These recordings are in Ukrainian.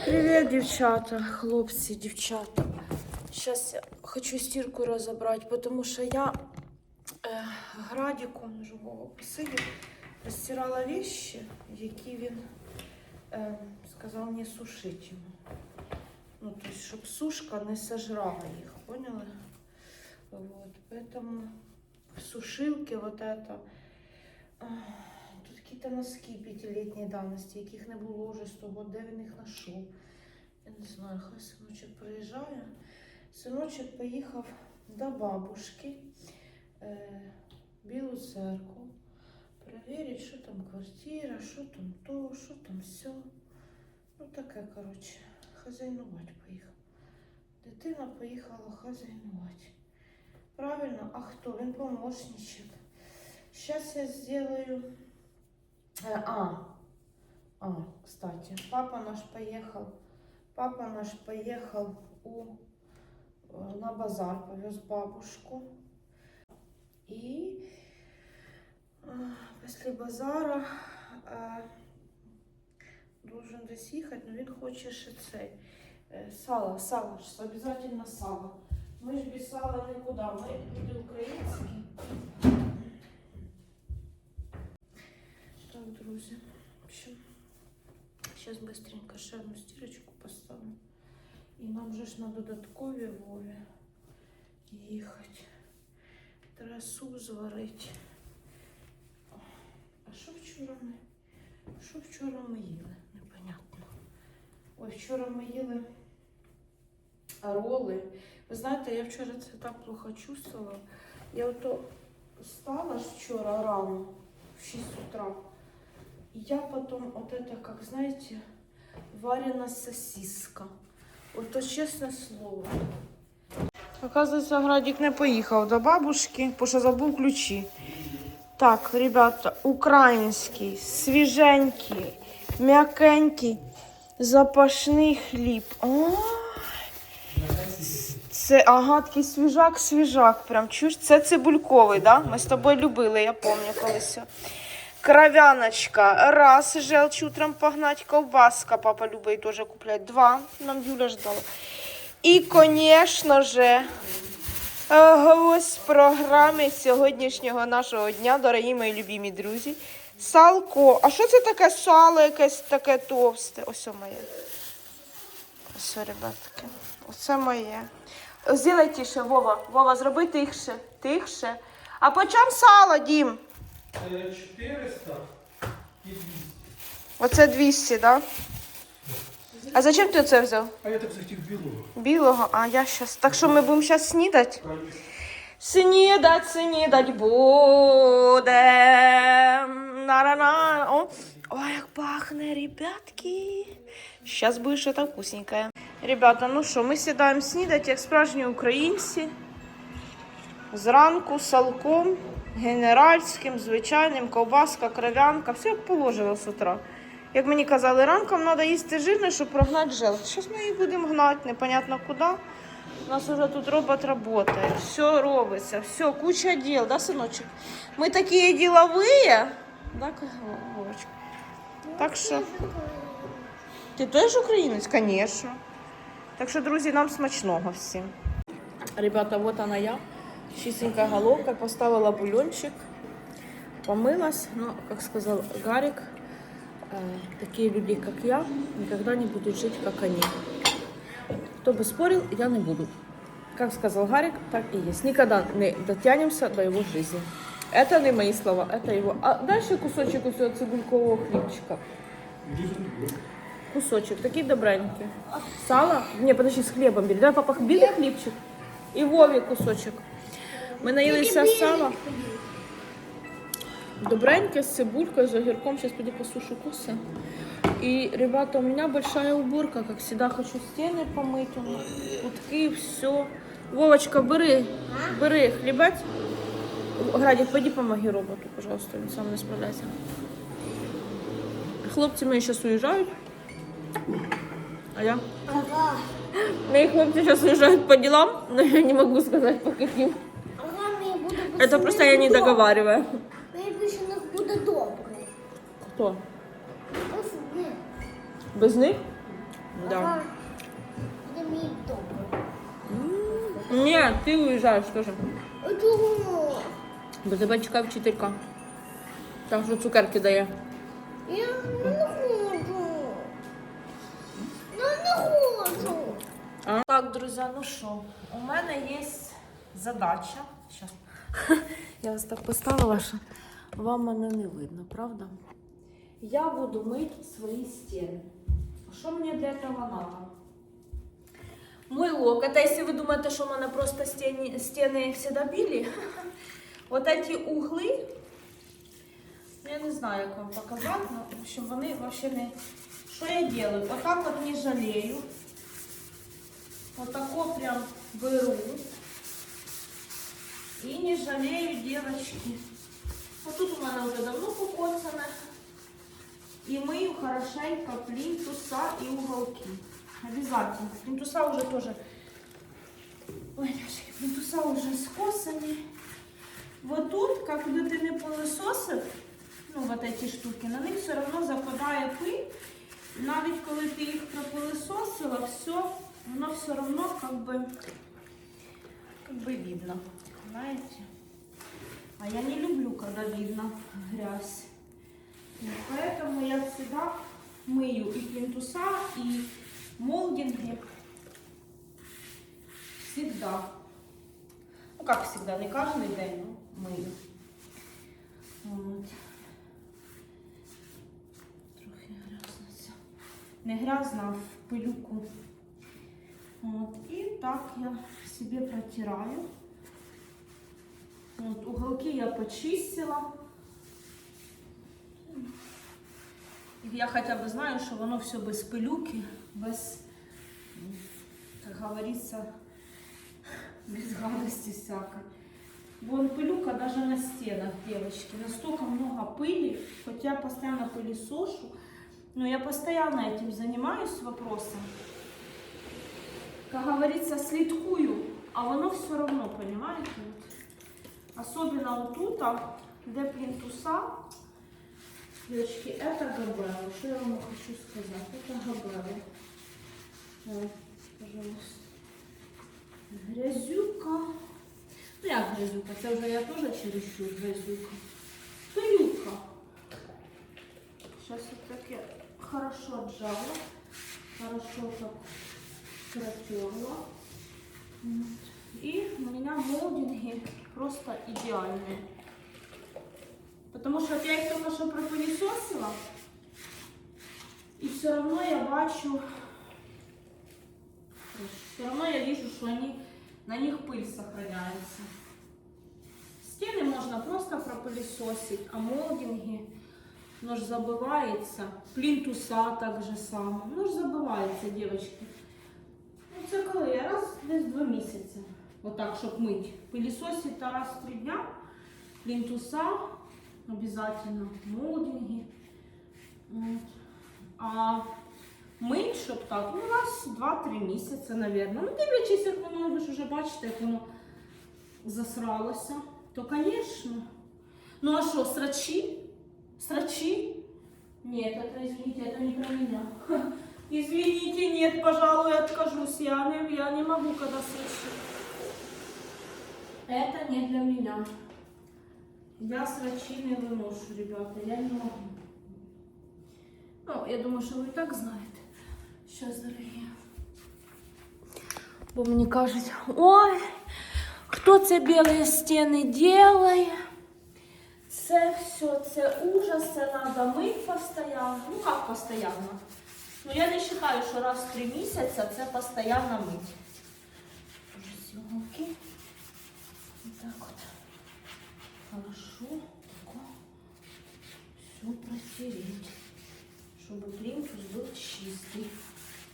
Привет, дівчата, хлопці, дівчата. Сейчас я хочу стирку разобрать, потому что я е, градиком живого посилю розстирала вещи, які він е, сказав не сушити йому. Ну, то есть, щоб сушка не сожрала їх, поняли? Вот, поэтому в сушилке вот это... какие-то носки п'ятилітньої давності, яких не було вже з того, де він їх знайшов. Я не знаю, хай синочок приїжджає. Синочок поїхав до бабушки е, Білу церкву. Перевірить, що там квартира, що там то, що там все. Ну таке, коротше, хазяйнувати поїхав. Дитина поїхала хазяйнувати. Правильно, а хто? Він помощничек. Сейчас я сделаю... Э, А, а, кстати, папа наш поехал, папа наш поехал у, э, на базар, повез бабушку. И э, после базара э, должен десь їхати, но він хоче ще цей. е, Сало, сало, ж, обязательно сало. Ми ж без сала нікуди, ми люди українські. Друзі. Зараз быстренько ще одну стірочку поставимо. І нам же ж на додаткові Вові їхати. Треба суп зварити. А що вчора ми? Що вчора ми їли? Непонятно. Ой, вчора ми їли роли. Ви знаєте, я вчора це так плохо чувствувала. Я ото встала вчора рано, в 6 утра. И я потом вот это, как знаете, варена сосиска. Вот то честное слово. Оказывается, Градик не поїхав до бабушки, бо що забув ключі. Так, ребята, український, свіженький, м'якенький, запашний хліб. Ой. Це ага, такий свіжак, свіжак. Прям чуєш, це цибульковий, да? Ми з тобою любили, я пам'ятаю колись. Кровяночка. Раз, желчь утром погнать. Ковбаска папа любить тоже куплять. Два. Нам Юля ждала. І, конечно же, е, гвоздь програми сьогоднішнього нашого дня, дорогі мої любимі друзі. Салко. А що це таке сало якесь таке товсте? Ось моє. Ось, ребятки. Оце моє. Зілай тише, Вова. Вова, зроби тихше. Тихше. А по чому сало, Дім? Е, 400 і 200. Оце 200, да? А зачем ти це взяв? А я так захотів білого. Білого? А я щас. Так що ми будемо зараз снідати? Снідать, снідать будем. На-на-на. О, Ой, як пахне, ребятки. Сейчас буде щось вкусненькое. Ребята, ну що, ми сідаємо снідати, як справжні українці. Зранку салком, генеральським, звичайним, ковбаска, кров'янка, все як положено з утра. Як мені казали, ранком треба їсти жирне, щоб прогнати желчь. Зараз ми її будемо гнати, непонятно куди. У нас уже тут робот працює, все робиться, все, куча дел, да, сыночек? Мы такие деловые, да, Вовочка? Так що, ти теж українець? Конечно. Так що, друзі, нам смачного всім. Ребята, вот она я. Чистенькая головка, поставила бульончик, помылась. Но, как сказал Гарик, э, такие люди, как я, никогда не будут жить, как они. Кто бы спорил, я не буду. Как сказал Гарик, так и есть. Никогда не дотянемся до его жизни. Это не мои слова, это его. А дальше кусочек у цього цибулькового хлібчика. Кусочек, такий добренький. Сало? Не, подожди, с хлебом бери. Давай, папа, білий хлібчик. І Вові кусочок. Ми наїлися сала. Добреньке, с цибулькой, с огурком. Сейчас пойду посушу косы. И, ребята, у меня большая уборка. Как всегда, хочу стены помыть. у меня Утки, все. Вовочка, бери, бери хлібець. Градик, пойди помоги роботу, пожалуйста, він сам не справляється. Хлопці мої зараз уїжджають. А я? Мои хлопцы сейчас уезжают по делам, но я не могу сказать по каким. Это просто я не договариваю. Буде добре. Кто? Ні. Без них? Да. Ага. Мій. Ні, ти уїжджаєш теж. А чого? Бо тебе чекає вчителька. Там що цукерки дає. Я не хочу. Я не хочу. Так, друзі, ну що, у мене є задача. Щас. Я вас так поставила, що вам мене не видно, правда? Я буду мити свої стіни. Що мені для цього надо? Мыло. Это если вы думаете, что у меня просто стены, стены всегда били. Вот эти углы, я не знаю, як вам показати, но, в общем, вони вообще не... Що я делаю? Вот так вот не жалею. Вот такое прям беру. И не жалею, девочки. Вот тут у меня уже давно покоцано. И мою хорошенько плинтуса и уголки. Обязательно. Плинтуса уже тоже... Ой, девочки, плинтуса уже скосаны. Вот тут, как бы ты не пылесосив, ну, вот эти штуки, на них все равно западає пиль. І навіть коли ти їх пропилесосила, все, воно все равно как бы, как бы видно. Знаете? А я не люблю, когда видно грязь. Вот Поэтому я всегда мою и плинтуса, и молдинги. Всегда. Ну, как всегда, не каждый день, но мою. Вот. Трохи грязно все. Не грязно, а в пилюку. Вот. И так я себе протираю. Вот, уголки я почистила. Я хотя бы знаю, что воно все без пилюки, без, как говорится, без гадости всякой. Вон пылюка даже на стенах, девочки. Настолько много пыли, хоть я постоянно пылесошу, но я постоянно этим занимаюсь вопросом. Как говорится, слідкую, а воно все равно, понимаете? Вот. Особенно вот тут, а, где плинтуса, девочки, это габелла. Что я вам хочу сказать? Это габелла. Вот, пожалуйста. Грязюка. Ну, як грязюка? Це вже я теж чересчур грязюка. Пилюка. Сейчас вот таки хорошо отжала. Хорошо так протерла. И у меня молдинги просто идеальные. Потому что я их только что пропылесосила. И все равно я бачу, все равно я вижу, что они, на них пыль сохраняется. Стены можно просто пропылесосить, а молдинги, ну ж забывается. Плинтуса так же само. Ну ж забывается, девочки. Ну це коли я раз десь два місяці. Отак, щоб та раз в три дня. Плинтуса обязательно, молдинги. А мить, щоб так, ну в 2-3 місяці, мабуть. Ну, дивлячись, як воно, ви ж вже бачите, як воно засралося, то, звісно. Ну а що, срачи? Срачи? Нет, это, извините, это не про меня. Извините, нет, пожалуй, откажусь. Я не, я не могу, когда срачи. Это не для меня. Я срачи не выношу, ребята, я не могу. Ну, я думаю, що ви і так знаєте. Щас, дорогі. Бо мені кажуть, ой, хто це білі стіни делає? Це все, це ужас, це треба мити постійно. Ну як постійно? Ну я не вважаю, що раз в три місяці це постійно мить. Уже съемки. Вот так вот. Хорошо. Все протереть чтобы плинтус был чистый.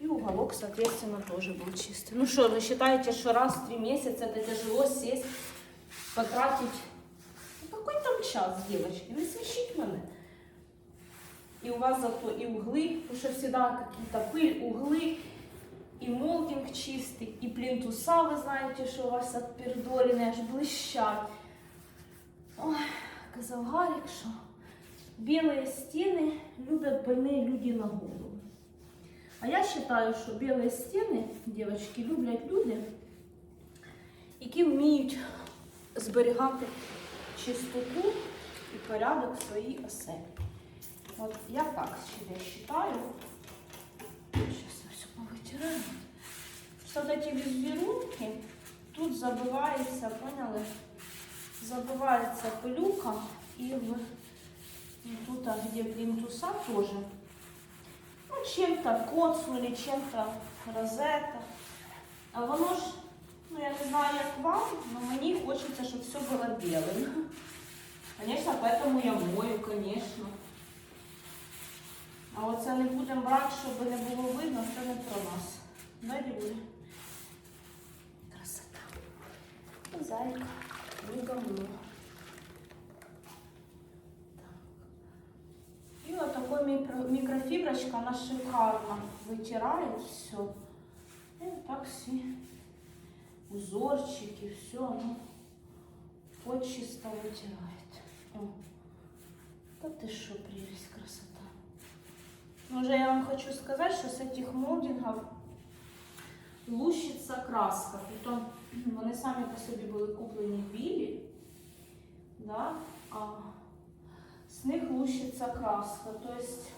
И уголок, соответственно, тоже был чистый. Ну что, вы считаете, что раз в три месяца это тяжело сесть, потратить... Ну, какой там час, девочки? Не смешить мене. И у вас зато и углы, потому что всегда какие-то пыль, углы, и молдинг чистый, и плинтуса, вы знаете, что у вас отпердорены, аж блищат. Ой, казав Гарик, що Білі стіни люблять больні люди на голову. А я вважаю, що білі стіни, дівчатки, люблять люди, які вміють зберігати чистоту і порядок в своїй оселі. От я так себе вважаю. Сейчас я все повитираю. Что вот эти візерунки, тут забивається, поняли? Забивається пилюка і в и тут, а где плинтуса тоже. Ну, чем-то коцнули, чем-то розета. А воно ж, ну я не знаю, як вам, но мені хочеться, щоб все було білим. Конечно, поэтому я мою, конечно. А оце не будемо брати, щоб не було видно, це не про нас. Да, Дівуля? Красота. Зайка, вигомно. І от така мікро, мікрофіброчка, вона шикарно витирає все. І так всі узорчики, все, ну, почисто витирает. О. Да ты что, прелесть, красота. Ну, уже я вам хочу сказать, что с этих молдингов лущиться краска. Притом вони самі по собі були куплені білі, да? а з них лущиться краска. То есть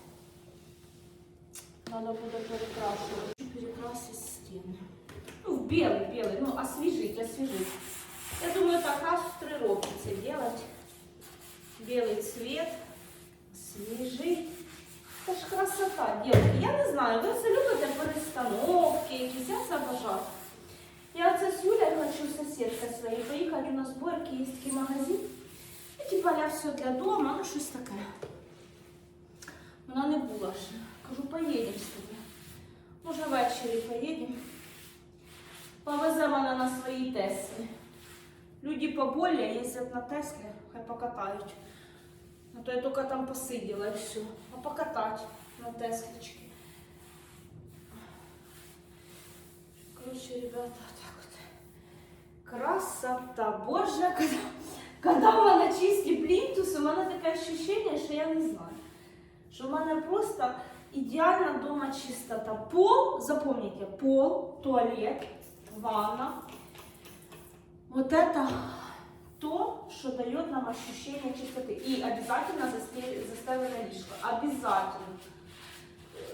надо буде перекрашувати. Перекрасить стіни. Ну, в білий, білий, ну, освіжить, освіжить. Я думаю, так раз в три роки це делать. Белый цвет, свіжий. Це ж красота, дівчатки. Я не знаю, ви це любите перестановки, якісь, я це бажаю. Я оце з Юлею хочу сусідка своєї поїхати, у нас Борки, є такий магазин. І типа я все для дома, ну щось таке. Вона не була ще. Кажу, поїдемо з тобою. Може ввечері поїдемо. Повезе мене на своїй Теслі. Люди поболее їздять на Теслі, хай покатають. А то я тільки там посиділа і все. А покатати на Теслічки. Короче, ребята, так от. Красота. Боже, когда, когда в мене чисті плінтуси, у мене таке ощущение, що я не знаю. Що в мене просто ідеальна дома чистота. Пол, запомните, пол, туалет, ванна. Вот это то, что дает нам ощущение чистоты. И обязательно застелене ліжко. Обязательно.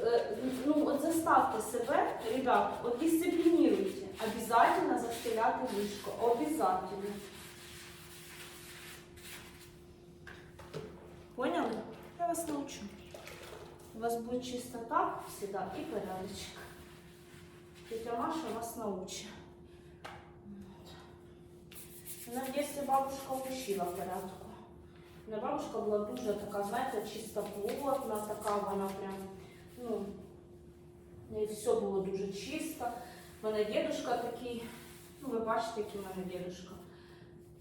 Е, Ну, от заставте себе, ребят, от дисциплинируйте. Обязательно застеляти ліжко. Обязательно. Поняли? Я вас научу. У вас будет чистота всегда и порядочек. Тетя Маша вас научит. Мене в дитинстві бабушка учила порядку. У мене бабушка була дуже така, знаєте, чистоплотна, така вона прям, ну, в неї все було дуже чисто. У мене дідушка такий, ну ви бачите, який в мене дідушка.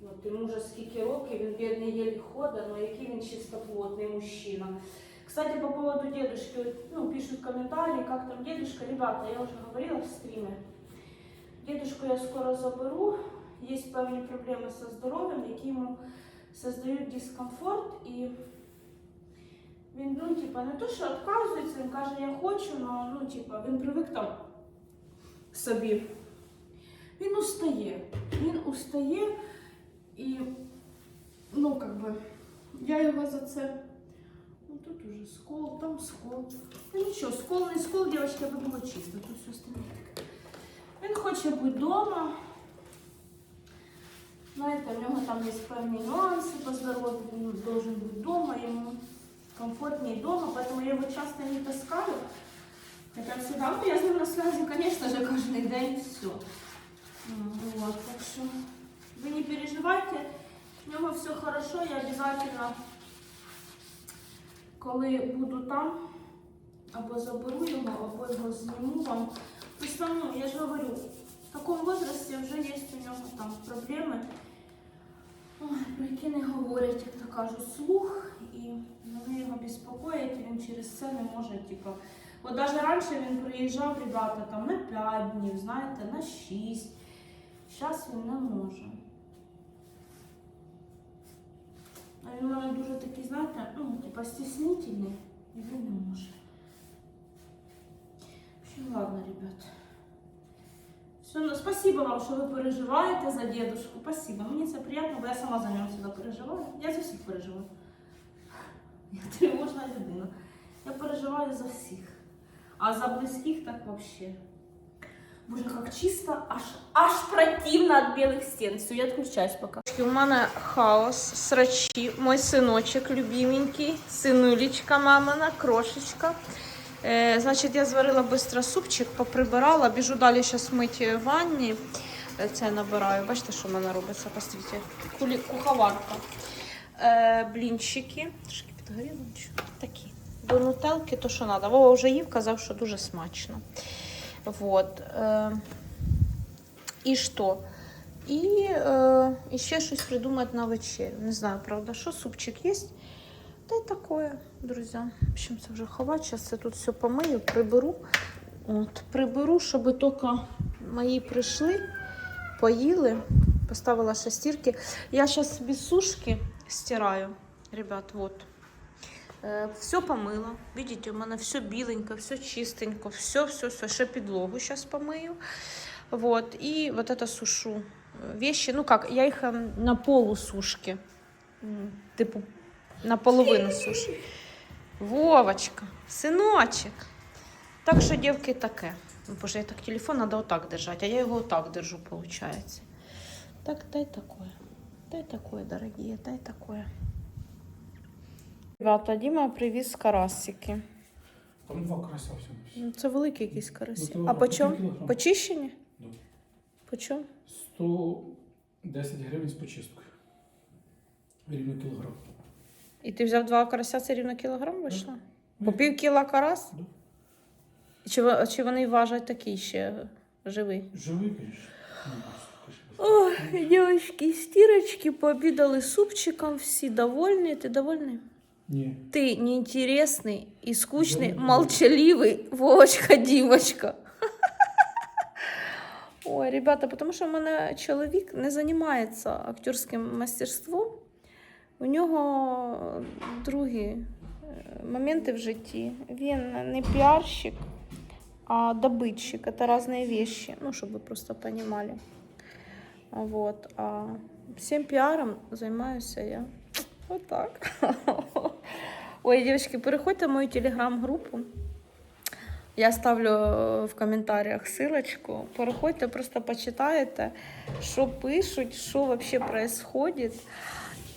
От, йому вже скільки років, він бідний єлі ходить, але який він чистоплотний мужчина. Кстати, по поводу дедушки, вот, ну, пишут комментарии, как там дедушка. Ребята, я уже говорила в стриме. Дедушку я скоро заберу. Є певні проблеми зі здоров'ям, які йому создають дискомфорт. І він, ну, типа, не то, що відказується, він каже, я хочу, але ну, типа, він привик там собі. Він устає. Він устає і, ну, как би, я його за це. Ну, тут уже скол, там скол. Ну нічого, скол, не скол, дівчатки, аби було чисто, тут все остальне. Він хоче бути вдома. Знаєте, в нього там є певні нюанси по здоров'ю, він должен бути вдома, йому комфортнее дома, поэтому я его часто не таскаю. Хотя всегда, ну, я с ним на связи, конечно же, каждый день все. Вот, так что вы не переживайте, у него все хорошо, я обязательно, коли буду там, або заберу його, або його зніму вам. Просто, ну, я ж говорю, в такому возрасте вже є у нього там проблеми, про які не говорять, як то кажуть, слух, і вони його безпокоять, і він через це не може, типу. От навіть раніше він приїжджав, ребята, там на 5 днів, знаєте, на 6. Зараз він не може. А він у мене дуже такий, знаєте, ну, типа стіснительний, і він не може. В общем, ладно, ребят. Ну, спасибо вам, що ви переживаєте за дедушку. Спасибо. Мені це приємно, бо я сама за нього завжди переживаю. Я за всіх переживаю. Я тривожна людина. Я переживаю за всіх. А за близьких так вообще. Боже, как чисто, аж, аж противно от белых стен. Все, я отключаюсь пока. У мене хаос, срачі, мой синочок любименький, синулечка мамина, крошечка. Е, значить, я зварила быстро супчик, поприбирала, біжу далі зараз мити в ванні. Е, Це набираю. Бачите, що в мене робиться? Кулі, куховарка. Е, блінчики. Трошки підгоріли. Такі. До нутелки, то що треба. Вова вже їв, казав, що дуже смачно. Вот. Е, і що? І, е, і ще щось придумати на вечерю. Не знаю, правда, що супчик є. Та й таке, друзі. В общем, це вже ховати. Зараз я тут все помию, приберу. От, приберу, щоб тільки мої прийшли, поїли, поставила шестірки. Я зараз без сушки стираю. Ребят, вот. Е, Все помила. Видите, у мене все біленько, все чистенько, все, все, все. Ще підлогу зараз помию. Вот. І вот это сушу вещи. Ну как, я їх ем, на полусушки. Типу, наполовину суші. Вовочка, синочек. Так що, дівки, таке. Ну, боже, я так телефон треба отак держати, а я його отак держу, виходить. Так, дай такое. Дай такое, дорогие, дай такое. Ребята, Діма привіз карасики. Там два карася всього. Ну, Це великі якісь карасі. Ну, то а по чому? Почищені? Да. По чому? 110 гривень з почисткою. Рівно кілограм. І ти взяв два карася, це рівно кілограм вийшло? Ну, По пів кіла карась? Да. І Чи, ви- чи вони важать такий ще живий? Живий, звісно. Ой, девочки, стирочки, пообедали супчиком, все довольны. Ты довольный? Ні. Ты неинтересный и скучный, Да. молчаливый, Вовочка, Димочка. Ой, ребята, потому що в мене чоловік не займається актерським мастерством. У нього другі е, моменти в житті. Він не піарщик, а добытчик. Это разные вещи. Ну, чтобы вы просто понимали. А Вот. А всем пиаром займаюсь я. Вот так. Ой, девочки, переходьте в мою телеграм-группу. Я ставлю в коментарях ссылочку. Переходьте, просто почитаєте, що пишуть, що вообще происходит,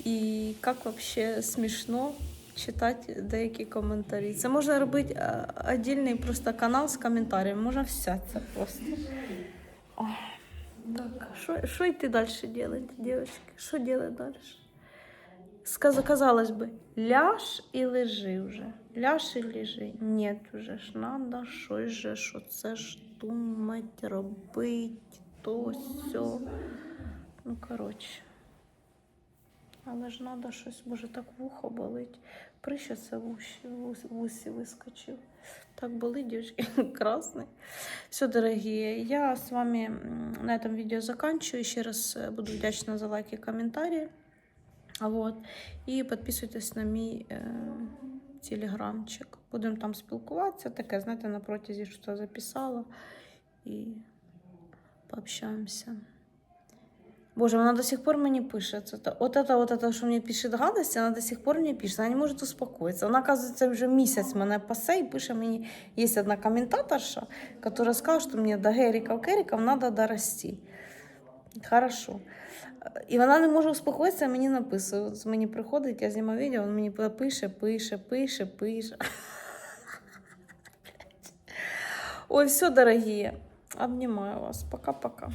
і як вообще смішно читати деякі коментарі. Це можна робити е, отдельний просто канал з коментарями, можна всяться просто. Ой, Так, що, йти далі делать, девочки? Що делать далі? Казалось би, ляж і лежи вже. Ляж і лежи. Ні, вже ж надо щось же, що це ж думать, робить, то сьо. Ну, коротше. Але ж надо щось, може, так вухо болить. Прища це в уші, в ус- в усі вискочив. Так болить, девочки, красный. Все, дорогие, я с вами м, на этом видео заканчиваю. Еще раз э, буду вдячна за лайки и комментарии. А Вот. І підписуйтесь на мій е, телеграмчик. Будемо там спілкуватися. Таке, знаєте, на протязі що записала. І пообщаємося. Боже, вона до сих пор мені пише. Це, та- от это, вот это, що мені пише гадості, вона до сих пор мені пише. Вона не може успокоїтися. Вона, оказується, вже місяць мене пасе і пише мені, є одна коментаторша, яка сказала, що мені до Геріков Керіков треба дорасти. Хорошо. І вона не може успокоїтися, мені написує. От мені приходить, я знімаю відео, він мені пише, пише, пише, пише. Ой, все, дорогие. Обнимаю вас. Пока-пока.